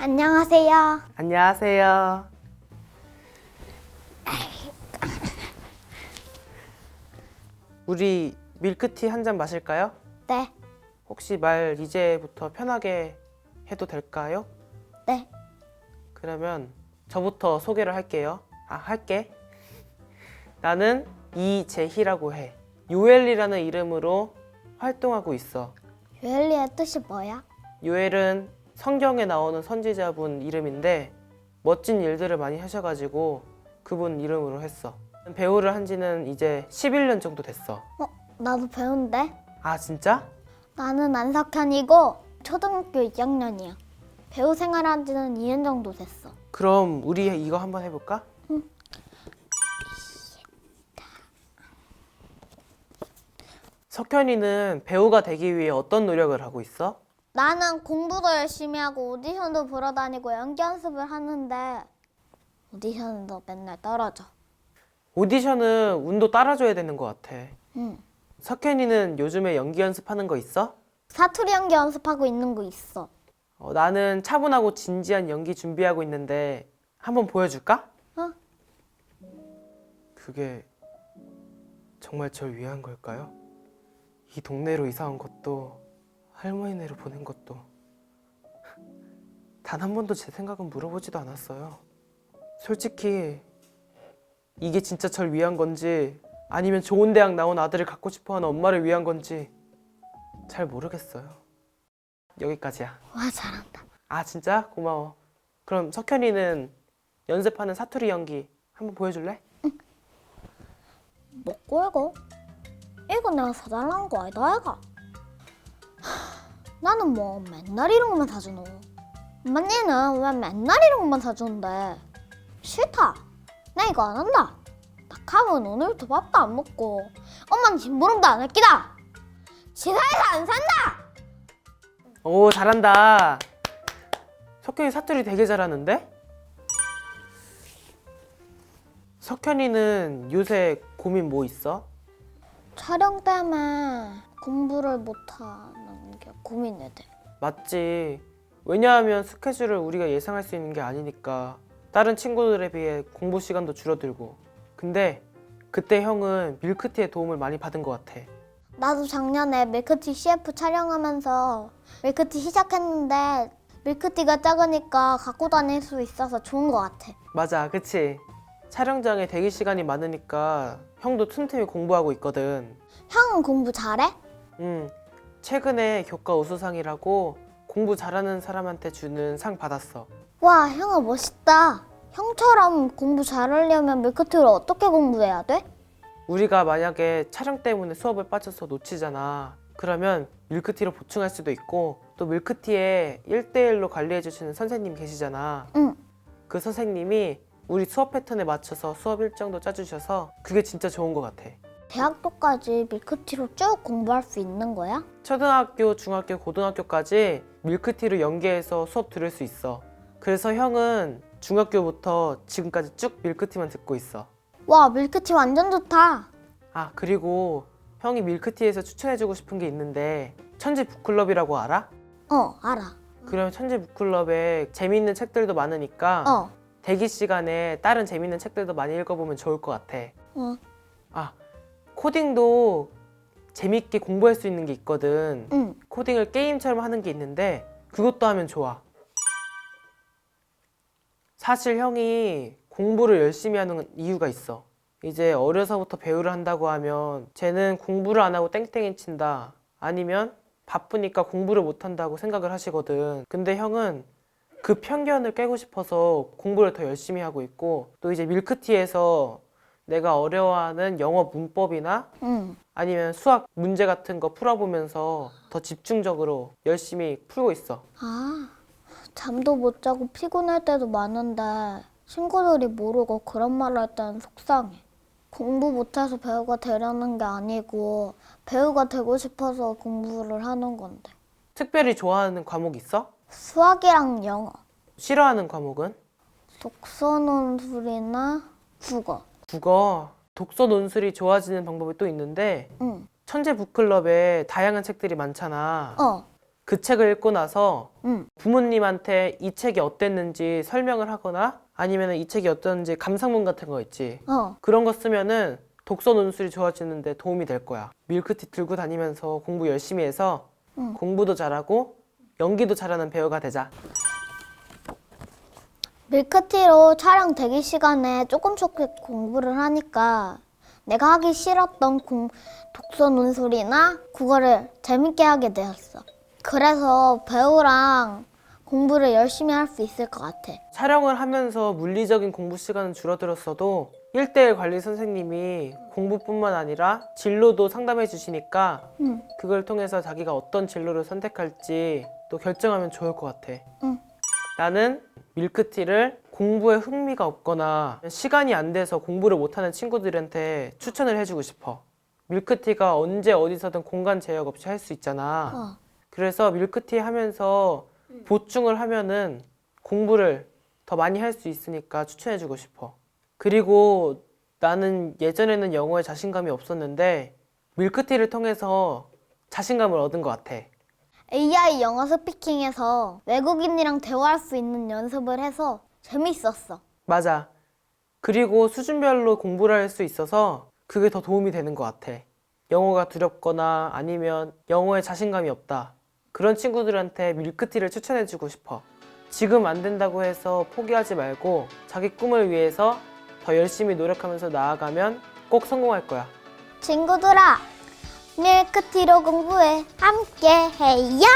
안녕하세요. 안녕하세요. 우리 밀크티 한 잔 마실까요? 네, 혹시 말 이제부터 편하게 해도 될까요? 네. 그러면 저부터 소개를 할게요. 아, 할게. 나는 이재희라고 해. 요엘이라는 이름으로 활동하고 있어. 유엘리의 뜻이 뭐야? 요엘은 성경에 나오는 선지자분 이름인데 멋진 일들을 많이 하셔가지고 그분 이름으로 했어. 배우를 한 지는 이제 11년 정도 됐어. 어, 나도 배운데. 아, 진짜? 나는 안석현이고 초등학교 2학년이야. 배우 생활한 지는 2년 정도 됐어. 그럼 우리 이거 한번 해볼까? 석현이는 배우가 되기 위해 어떤 노력을 하고 있어? 나는 공부도 열심히 하고 오디션도 보러 다니고 연기 연습을 하는데 오디션도 맨날 떨어져. 오디션은 운도 따라줘야 되는 것 같아. 응. 석현이는 요즘에 연기 연습하는 거 있어? 사투리 연기 연습하고 있는 거 있어. 어, 나는 차분하고 진지한 연기 준비하고 있는데 한번 보여줄까? 어? 그게 정말 절 위한 걸까요? 이 동네로 이사 온 것도 할머니네로 보낸 것도 단 한 번도 제 생각은 물어보지도 않았어요. 솔직히 이게 진짜 절 위한 건지 아니면 좋은 대학 나온 아들을 갖고 싶어하는 엄마를 위한 건지 잘 모르겠어요. 여기까지야. 와 잘한다. 아 진짜 고마워. 그럼 석현이는 연습하는 사투리 연기 한번 보여줄래? 먹고 이거? 이거 내가 사달라는 거 아니다 이가? 나는 뭐 맨날 이런 것만 사주노 엄마 니는 왜 맨날 이런 것만 사주는데 싫다 나 이거 안 한다 나 가면 오늘부터 밥도 안 먹고 엄마는 심부름도 안 할 끼다 지사에서 안 산다 오 잘한다. 석현이 사투리 되게 잘하는데? 석현이는 요새 고민 뭐 있어? 촬영 때문에 공부를 못하는 게 고민이 돼 맞지. 왜냐하면 스케줄을 우리가 예상할 수 있는 게 아니니까 다른 친구들에 비해 공부 시간도 줄어들고. 근데 그때 형은 밀크티의 도움을 많이 받은 것 같아. 나도 작년에 밀크티 CF 촬영하면서 밀크티 시작했는데 밀크티가 작으니까 갖고 다닐 수 있어서 좋은 것 같아. 맞아, 그치? 촬영장에 대기 시간이 많으니까 형도 틈틈이 공부하고 있거든. 형은 공부 잘해? 음, 최근에 교과 우수상이라고 공부 잘하는 사람한테 주는 상 받았어. 와, 형아 멋있다. 형처럼 공부 잘하려면 밀크티를 어떻게 공부해야 돼? 우리가 만약에 촬영 때문에 수업을 빠져서 놓치잖아. 그러면 밀크티로 보충할 수도 있고 또 밀크티에 1대1로 관리해 주시는 선생님 계시잖아. 응. 그 선생님이 우리 수업 패턴에 맞춰서 수업 일정도 짜주셔서 그게 진짜 좋은 것 같아. 대학교까지 밀크티로 쭉 공부할 수 있는 거야? 초등학교, 중학교, 고등학교까지 밀크티로 연계해서 수업 들을 수 있어. 그래서 형은 중학교부터 지금까지 쭉 밀크티만 듣고 있어. 와, 밀크티 완전 좋다. 아, 그리고 형이 밀크티에서 추천해주고 싶은 게 있는데 천지 북클럽이라고 알아? 어, 알아. 그러면 천지 북클럽에 재밌는 책들도 많으니까 어, 대기 시간에 다른 재밌는 책들도 많이 읽어보면 좋을 것 같아. 어, 아, 코딩도 재밌게 공부할 수 있는 게 있거든. 응. 코딩을 게임처럼 하는 게 있는데 그것도 하면 좋아. 사실 형이 공부를 열심히 하는 이유가 있어. 이제 어려서부터 배우를 한다고 하면 쟤는 공부를 안 하고 땡땡이 친다. 아니면 바쁘니까 공부를 못 한다고 생각을 하시거든. 근데 형은 그 편견을 깨고 싶어서 공부를 더 열심히 하고 있고 또 이제 밀크티에서 내가 어려워하는 영어 문법이나 응. 아니면 수학 문제 같은 거 풀어보면서 더 집중적으로 열심히 풀고 있어. 아, 잠도 못 자고 피곤할 때도 많은데 친구들이 모르고 그런 말할 때는 속상해. 공부 못해서 배우가 되려는 게 아니고 배우가 되고 싶어서 공부를 하는 건데. 특별히 좋아하는 과목 있어? 수학이랑 영어, 싫어하는 과목은? 독서 논술이나 국어. 국어. 독서 논술이 좋아지는 방법이 또 있는데 응. 천재 북클럽에 다양한 책들이 많잖아. 어. 그 책을 읽고 나서 응. 부모님한테 이 책이 어땠는지 설명을 하거나 아니면 이 책이 어땠는지 감상문 같은 거 있지. 어. 그런 거 쓰면은 독서 논술이 좋아지는데 도움이 될 거야. 밀크티 들고 다니면서 공부 열심히 해서 응. 공부도 잘하고 연기도 잘하는 배우가 되자. 밀크티로 촬영 대기 시간에 조금 조금 공부를 하니까 내가 하기 싫었던 공, 독서 논술이나 국어를 재밌게 하게 되었어. 그래서 배우랑 공부를 열심히 할 수 있을 것 같아. 촬영을 하면서 물리적인 공부 시간은 줄어들었어도 1대1 관리 선생님이 공부뿐만 아니라 진로도 상담해 주시니까 응. 그걸 통해서 자기가 어떤 진로를 선택할지 또 결정하면 좋을 것 같아. 응. 나는 밀크티를 공부에 흥미가 없거나 시간이 안 돼서 공부를 못하는 친구들한테 추천을 해주고 싶어. 밀크티가 언제 어디서든 공간 제약 없이 할 수 있잖아. 어. 그래서 밀크티 하면서 보충을 하면은 공부를 더 많이 할 수 있으니까 추천해주고 싶어. 그리고 나는 예전에는 영어에 자신감이 없었는데 밀크티를 통해서 자신감을 얻은 것 같아. AI 영어 스피킹에서 외국인이랑 대화할 수 있는 연습을 해서 재밌었어. 맞아. 그리고 수준별로 공부를 할 수 있어서 그게 더 도움이 되는 것 같아. 영어가 두렵거나 아니면 영어에 자신감이 없다. 그런 친구들한테 밀크티를 추천해주고 싶어. 지금 안 된다고 해서 포기하지 말고 자기 꿈을 위해서 더 열심히 노력하면서 나아가면 꼭 성공할 거야. 친구들아, 밀크티로 공부해 함께 해요.